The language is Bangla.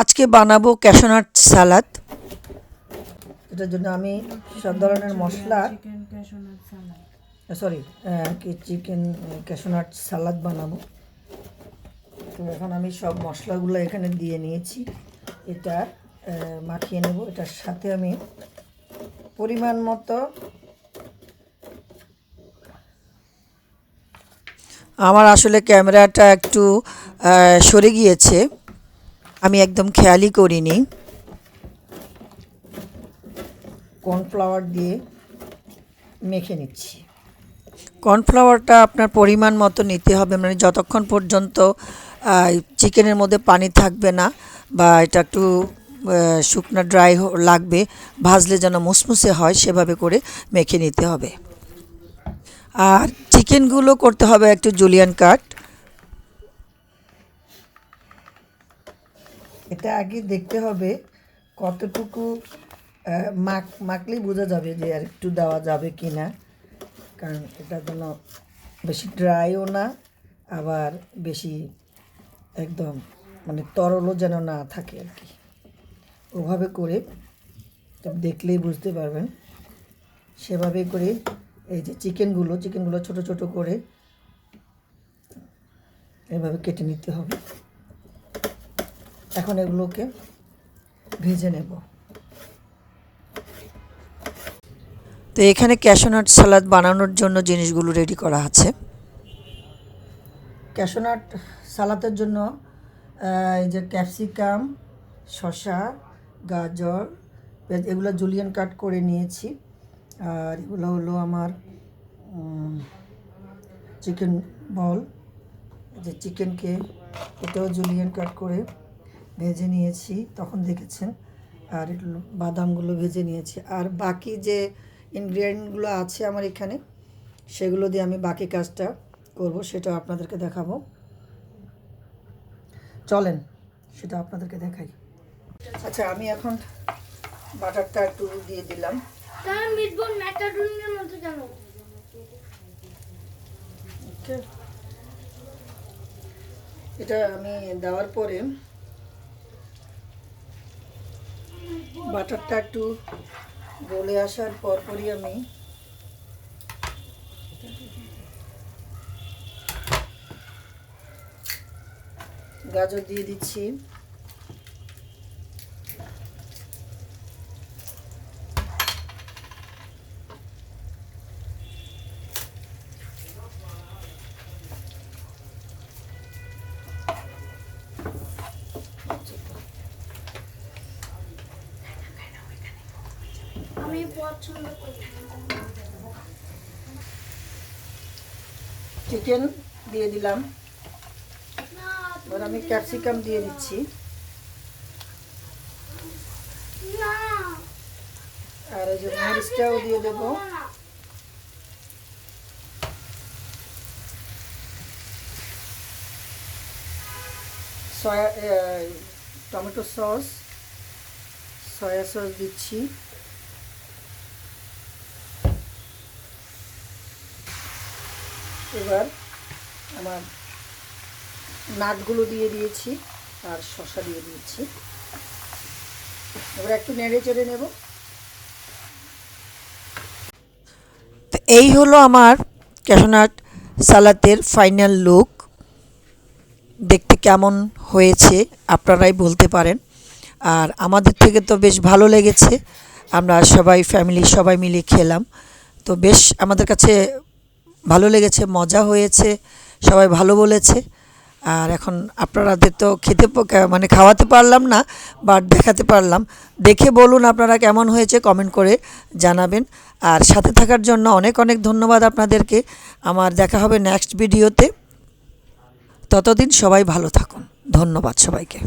আজকে বানাবো ক্যাশনাট সালাদ এটার জন্য আমি সব ধরনের মশলা chicken cashew nut salad sorry কি চিকেন ক্যাশনাট সালাদ বানাবো। তো এখন আমি সব মশলাগুলো এখানে দিয়ে নিয়েছি। এটা মাখিয়ে নেব। এটার সাথে আমি পরিমাণ মতো আমার আসলে ক্যামেরাটা একটু সরে গিয়েছে। আমি একদম খেয়ালই করিনি। কর্নফ্লাওয়ার দিয়ে মেখে নিচ্ছি। কর্নফ্লাওয়ারটা আপনার পরিমাণ মতো নিতে হবে মানে যতক্ষণ পর্যন্ত চিকেনের মধ্যে পানি থাকবে না বা এটা একটু শুকনো ড্রাই লাগবে ভাজলে যেন মুসমুসে হয় সেভাবে করে মেখে নিতে হবে। আর চিকেনগুলো করতে হবে একটু জুলিয়ান কাট। এটা আগে দেখতে হবে কতটুকু মাখ, মাখলেই বোঝা যাবে যে আর একটু দেওয়া যাবে কি না কারণ এটা যেন বেশি ড্রাইও না, আবার বেশি একদম মানে তরলও যেন না থাকে আর কি। ওভাবে করে দেখলেই বুঝতে পারবেন। সেভাবে করে এই যে চিকেনগুলো চিকেনগুলো ছোট ছোট করে এভাবে কেটে নিতে হবে। এখন এগুলোকে ভেজে নেব। তো এখানে ক্যাশনাট সালাদ বানানোর জন্য জিনিসগুলো রেডি করা আছে। ক্যাশনাট সালাতের জন্য এই যে ক্যাপসিকাম শসা গাজর এগুলো জুলিয়ান কাট করে নিয়েছি। আর এগুলো হলো আমার চিকেন বল যে চিকেনকে এটাও জুলিয়ান কাট করে ভেজে নিয়েছি তখন দেখেছেন আর বাদামগুলো ভেজে নিয়েছি। আর বাকি যে ইনগ্রিডিয়েন্টগুলো আছে আমার এখানে সেগুলো দিয়ে আমি বাকি কাজটা করব সেটা আপনাদেরকে দেখাবো। চলেন সেটা আপনাদেরকে দেখাই। আচ্ছা আমি এখন বাটারটা একটু দিয়ে দিলাম. এটা আমি দেওয়ার পরে বাটারটা একটু গলে আসার পরপরই আমি গাজর দিয়ে দিচ্ছি আমি পছন্দ করি। চিকেন দিয়ে দিলাম। এবার আমি ক্যাপসিকাম দিয়ে দিচ্ছি। আর এই যে মরিচটাও দিয়ে দেবো। Soya tomato sauce soya sauce দিচ্ছি। এবার আমার নাটগুলো দিয়ে দিয়েছি আর শশা দিয়ে দিয়েছি এবার একটু নেড়ে চেড়ে নেব। এই হলো আমার ক্যাশনাট সালাতের ফাইনাল লুক। দেখতে কেমন হয়েছে আপনারাই বলতে পারেন। আর আমাদের থেকে তো বেশ ভালো লেগেছে। আমরা সবাই ফ্যামিলি সবাই মিলে খেলাম। তো বেশ আমাদের কাছে ভালো লেগেছে, মজা হয়েছে, সবাই ভালো বলেছে। আর এখন আপনারাদের তো খেতে মানে খাওয়াতে পারলাম না বাট দেখাতে পারলাম। দেখে বলুন আপনারা কেমন হয়েছে কমেন্ট করে জানাবেন। আর সাথে থাকার জন্য অনেক অনেক ধন্যবাদ আপনাদেরকে। আমার দেখা হবে নেক্সট ভিডিওতে ততদিন সবাই ভালো থাকুন। ধন্যবাদ সবাইকে।